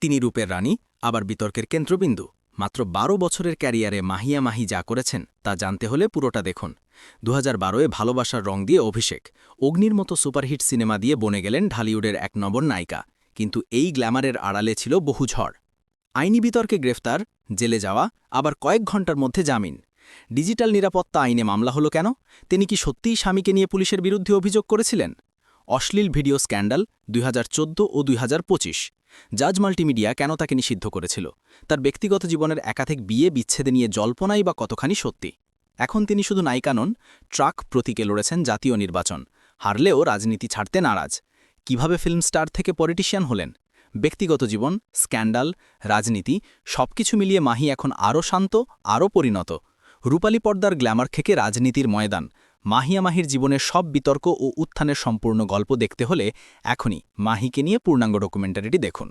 তিনি রূপের রানী, আবার বিতর্কের কেন্দ্রবিন্দু। মাত্র বারো বছরের ক্যারিয়ারে মাহিয়া মাহি যা করেছেন, তা জানতে হলে পুরোটা দেখুন। দু হাজার বারোয় ভালোবাসার রং দিয়ে অভিষেক। অগ্নির মতো সুপারহিট সিনেমা দিয়ে বনে গেলেন ঢালিউডের এক নম্বর নায়িকা। কিন্তু এই গ্ল্যামারের আড়ালে ছিল বহু ঝড়। আইনি বিতর্কে গ্রেফতার, জেলে যাওয়া, আবার কয়েক ঘণ্টার মধ্যে জামিন। ডিজিটাল নিরাপত্তা আইনে মামলা হলো কেন? তিনি কি সত্যিই স্বামীকে নিয়ে পুলিশের বিরুদ্ধে অভিযোগ করেছিলেন? অশ্লীল ভিডিও স্ক্যান্ডাল, দুই হাজার চৌদ্দ ও দুই হাজার পঁচিশ। জাজ মাল্টিমিডিয়া কেন তাকে নিষিদ্ধ করেছিল? তার ব্যক্তিগত জীবনের একাধিক বিয়ে, বিচ্ছেদে নিয়ে জল্পনাই বা কতখানি সত্যি? এখন তিনি শুধু নায়িকা নন ট্রাক প্রতীকে লড়েছেন জাতীয় নির্বাচন। হারলেও রাজনীতি ছাড়তে নারাজ। কীভাবে ফিল্ম স্টার থেকে পলিটিশিয়ান হলেন? ব্যক্তিগত জীবন, স্ক্যান্ডাল, রাজনীতি, সবকিছু মিলিয়ে মাহি এখন আরও শান্ত, আরও পরিণত। রূপালী পর্দার গ্ল্যামার থেকে রাজনীতির ময়দান। মাহিয়া মাহির জীবনের সব বিতর্ক ও উত্থানের সম্পূর্ণ গল্প দেখতে হলে এখনই মাহিকে নিয়ে পূর্ণাঙ্গ ডকুমেন্টারিটি দেখুন।